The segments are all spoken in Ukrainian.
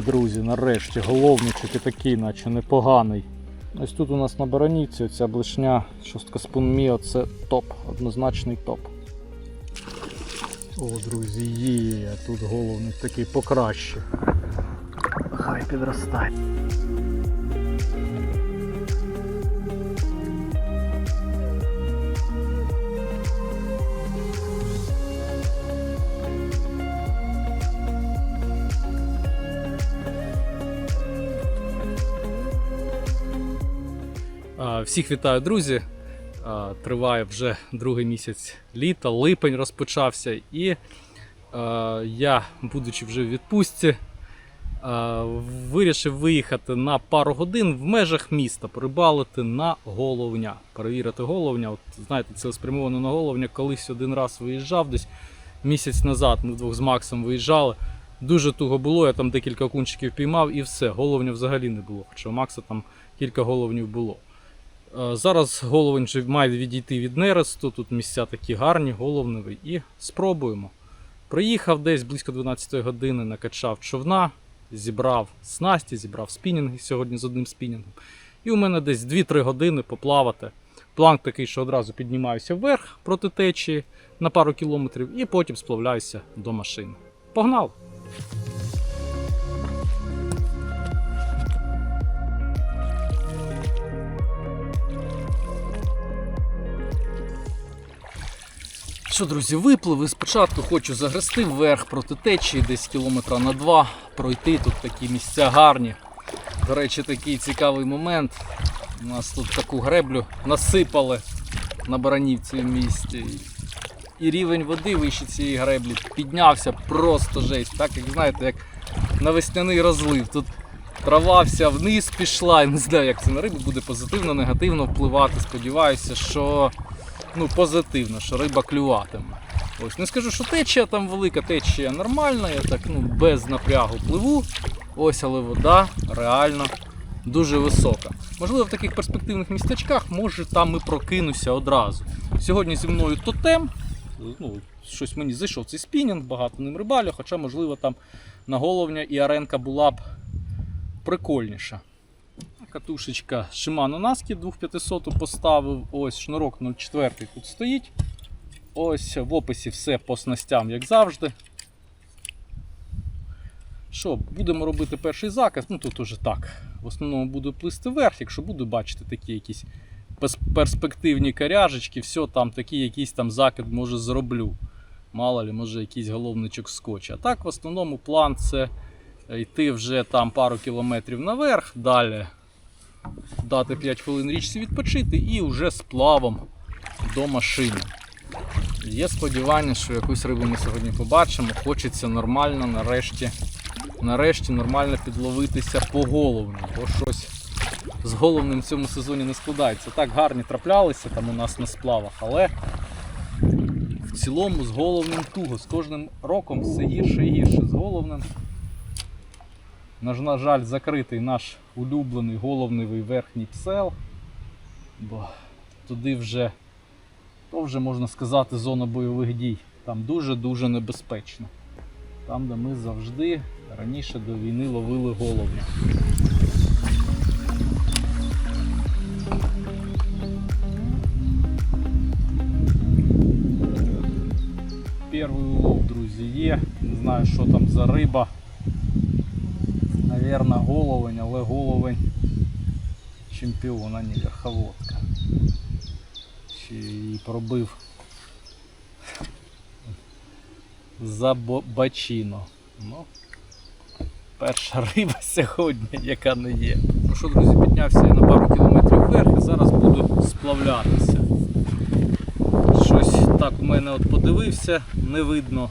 Друзі, нарешті, головничок і такий, наче непоганий. Ось тут у нас на баранівці ця блишня шостка спун Міо це топ, однозначний топ. О, друзі, є, тут головник такий покраще. Хай підростає. Всіх вітаю, друзі. Триває вже другий місяць літа, липень розпочався, і я, будучи вже в відпустці, вирішив виїхати на пару годин в межах міста, порибалити на головня, перевірити головня. От, знаєте, це спрямовано на головня. Колись один раз виїжджав десь місяць назад. Ми вдвох з Максом виїжджали. Дуже туго було, я там декілька окунчиків піймав і все. Головня взагалі не було. Хоча у Макса там кілька головнів було. Е, Зараз головень має відійти від нересту. Тут місця такі гарні, головневі. І спробуємо. Приїхав десь близько 12 години, накачав човна, зібрав снасті, зібрав спінінги сьогодні з одним спінінгом. І у мене десь 2-3 години поплавати. План такий, що одразу піднімаюся вверх проти течії на пару кілометрів і потім сплавляюся до машини. Погнали! Що, друзі, виплив і спочатку хочу загрести вверх проти течії, десь кілометра на два пройти. Тут такі місця гарні. До речі, такий цікавий момент. У нас тут таку греблю насипали на баранівці в місті. І рівень води вище цієї греблі піднявся просто жесть. Так як знаєте, як на весняний розлив. Тут трава вся вниз пішла. Я не знаю, як це на рибу буде позитивно, негативно впливати. Сподіваюся, що ну, позитивно, що риба клюватиме. Ось не скажу, що течія там велика, течія нормальна, я так ну, без напрягу пливу. Ось, але вода реально дуже висока. Можливо, в таких перспективних містечках, може там і прокинуся одразу. Сьогодні зі мною тотем. Ну, щось мені зайшов цей спінінг, багато ним рибалю, хоча, можливо, там на головня і аренка була б прикольніша. Катушечка Shimano Naski 2500 поставив. Ось шнурок 04 тут стоїть. Ось в описі все по снастям, як завжди. Що, будемо робити перший заказ. Ну тут уже так. В основному буду плисти вверх, якщо буду бачити такі якісь перспективні коряжечки, все там такий якийсь там закид може зроблю. Мало ли, може якийсь головничок скотча. А так, в основному план це йти вже там пару кілометрів наверх, далі дати 5 хвилин річці відпочити і вже з плавом до машини. Є сподівання, що якусь рибу ми сьогодні побачимо. Хочеться нормально, нарешті, нарешті нормально підловитися по головню, бо щось з головним в цьому сезоні не складається. Так гарні траплялися там у нас на сплавах, але в цілому з головним туго. З кожним роком все гірше і гірше. З головним на, жаль, закритий наш улюблений головневий верхній псел. Бо туди вже, то вже можна сказати, зона бойових дій. Там дуже-дуже небезпечно. Там, де ми завжди раніше до війни ловили головня. Перший улов, друзі, є. Не знаю, що там за риба. Наверно, головень, але головень чемпіон, а не верховодка. Ще її пробив за бо- Ну, перша риба сьогодні, яка не є. Ну що, друзі, піднявся я на пару кілометрів вверх і зараз буду сплавлятися. Щось так у мене от подивився, не видно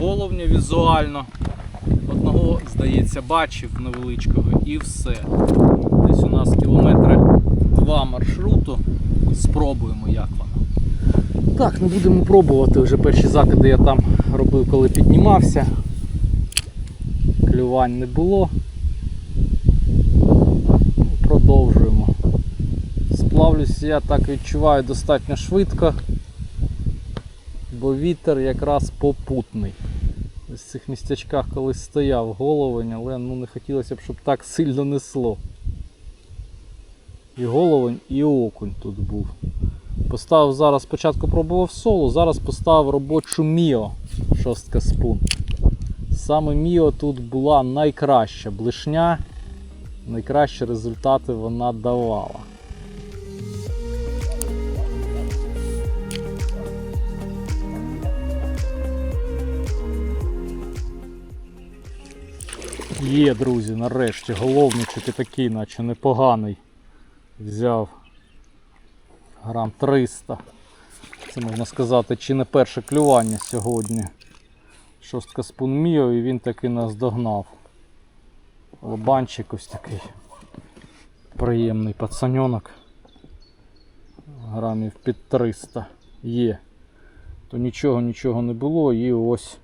головня візуально. Одного, здається, бачив невеличкого і все. Десь у нас кілометри два маршруту. Спробуємо, як воно. Так, ну будемо пробувати. Вже перші закиди я там робив, коли піднімався. Клювань не було. Продовжуємо. Сплавлюся я так відчуваю достатньо швидко, бо вітер якраз попутний. Десь в цих містячках колись стояв головень, але ну, не хотілося б, щоб так сильно несло. І головень, і окунь тут був. Поставив зараз спочатку пробував соло, зараз поставив робочу Міо шостка спун. Саме Міо тут була найкраща блишня, найкращі результати вона давала. Є, друзі, нарешті головничок і такий, наче непоганий. Взяв грам 300. Це можна сказати, чи не перше клювання сьогодні. Шостка спун Міо і він таки нас догнав. Лобанчик ось такий. Приємний пацаньонок. Грамів під 300 є. То нічого нічого не було і ось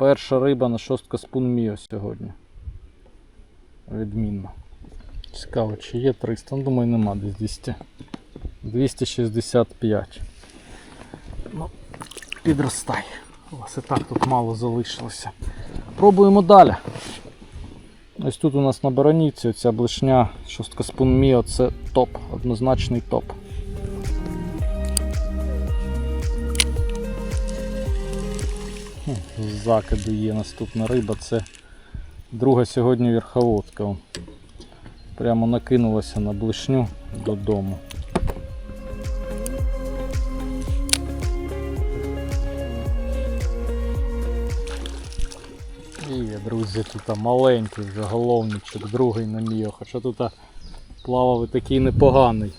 перша риба на шостка спун Міо сьогодні. Відмінно. Цікаво, чи є 300, ну, думаю, нема десь 200. 265. Ну, підростай. Ось і так тут мало залишилося. Пробуємо далі. Ось тут у нас на баранівці оця блишня шостка спун Міо це топ, однозначний топ. Закиду є наступна риба, це друга сьогодні верховодка. Прямо накинулася на блишню додому. Є, друзі, тут маленький вже головничок, другий на міо, хоча тут плавав і такий непоганий.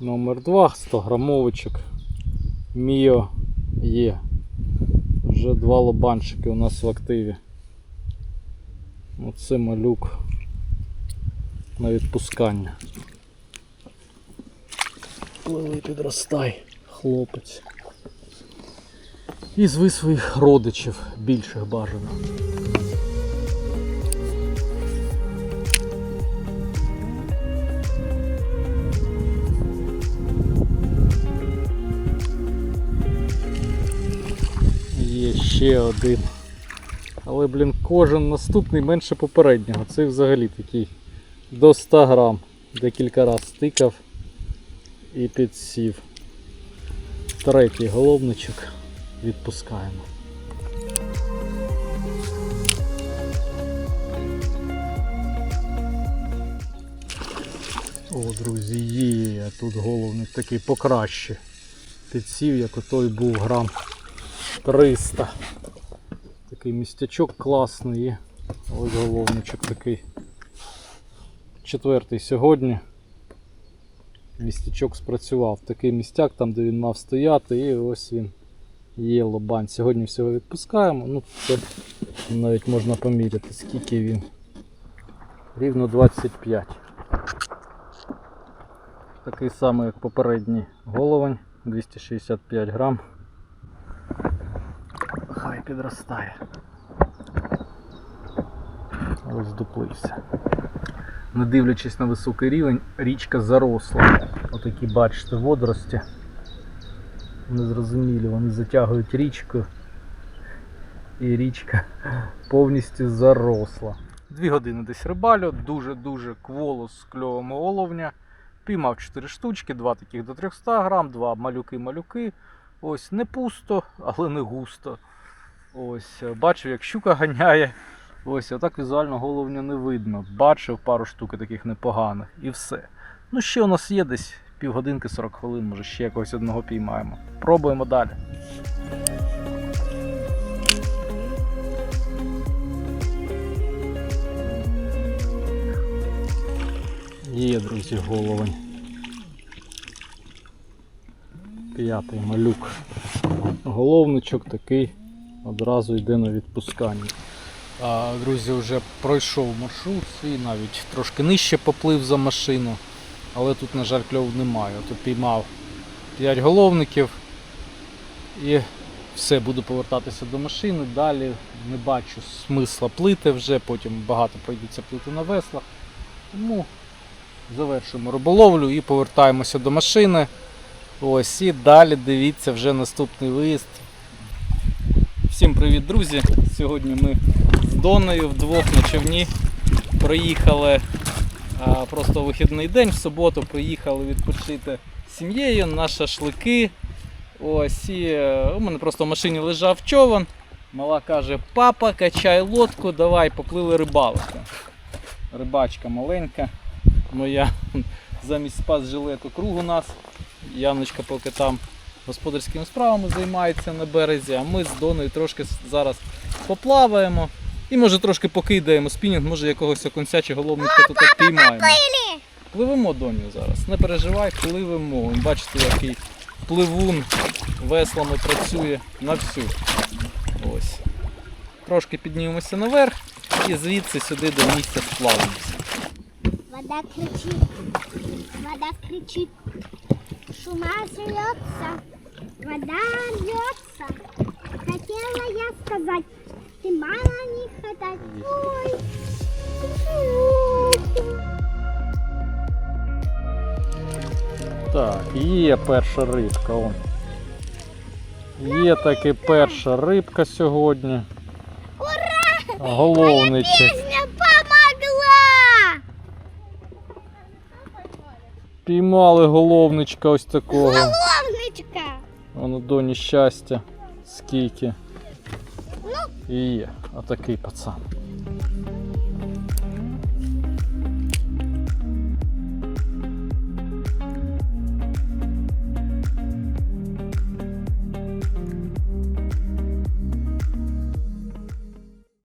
Номер 2, 100 грамовичок. Міо є. Вже два лобанчики у нас в активі. Оце малюк на відпускання. Пливи підростай, хлопець. І зви своїх родичів більших бажано. Ще один. Але, блін, кожен наступний менше попереднього. Це взагалі такий до 100 грам. Декілька разів стикав і підсів. Третій головничок відпускаємо. О, друзі, є, тут головник такий покраще. Підсів, як отой був грам 300. Такий містячок класний. Ось головничок такий. Четвертий сьогодні. Містячок спрацював. Такий містяк, там де він мав стояти, і ось він є лобань. Сьогодні всього відпускаємо. Ну, це навіть можна поміряти, скільки він. Рівно 25. Такий самий, як попередній головень, 265 грам. Підростає. Ось. Не дивлячись на високий рівень, річка заросла. Отакі, бачите, водорості. Незрозумілі, вони затягують річку. І річка повністю заросла. Дві години десь рибалю, дуже-дуже кволо з кльовами оловня. Піймав 4 штучки, два таких до 300 грам, два малюки-малюки. Ось не пусто, але не густо. Ось, бачив, як щука ганяє. Ось, отак візуально головня не видно. Бачив пару штук таких непоганих і все. Ну, ще у нас є десь півгодинки 40 хвилин, може ще якогось одного піймаємо. Пробуємо далі. Є, друзі, головень. П'ятий малюк. Головничок такий одразу йде на відпускання. Друзі, вже пройшов маршрут і навіть трошки нижче поплив за машину, але тут, на жаль, кльов немає. Тут піймав 5 головників і все, буду повертатися до машини. Далі не бачу смисла плити вже, потім багато прийдеться плити на веслах. Тому завершуємо риболовлю і повертаємося до машини. Ось і далі дивіться вже наступний виїзд Всім привіт, друзі! Сьогодні ми з Доною вдвох на човні приїхали а, просто вихідний день, в суботу приїхали відпочити з сім'єю на шашлики. Ось і е, у мене просто в машині лежав човен. Мала каже: папа, качай лодку, давай, поплили рибалити. Рибачка маленька, моя замість спас жилету круг у нас. Яночка поки там господарськими справами займається на березі, а ми з Доною трошки зараз поплаваємо. І може трошки покидаємо спінінг, може якогось окунця чи головника тут піймаємо. Пливемо доню зараз. Не переживай, пливемо. Бачите, який пливун веслами працює на всю. Ось. Трошки піднімемося наверх і звідси сюди до місця сплавимося. Вода кричит, вода кричит, шума рвется, вода рвется. Хотела я сказать, ты мало не хотать. Ой. Так, є перша рибка. Он. Є таки перша рибка сьогодні. Ура! Головничок. Піймали головничка ось такого. Головничка! Воно доні щастя. Скільки. І є. Отакий пацан.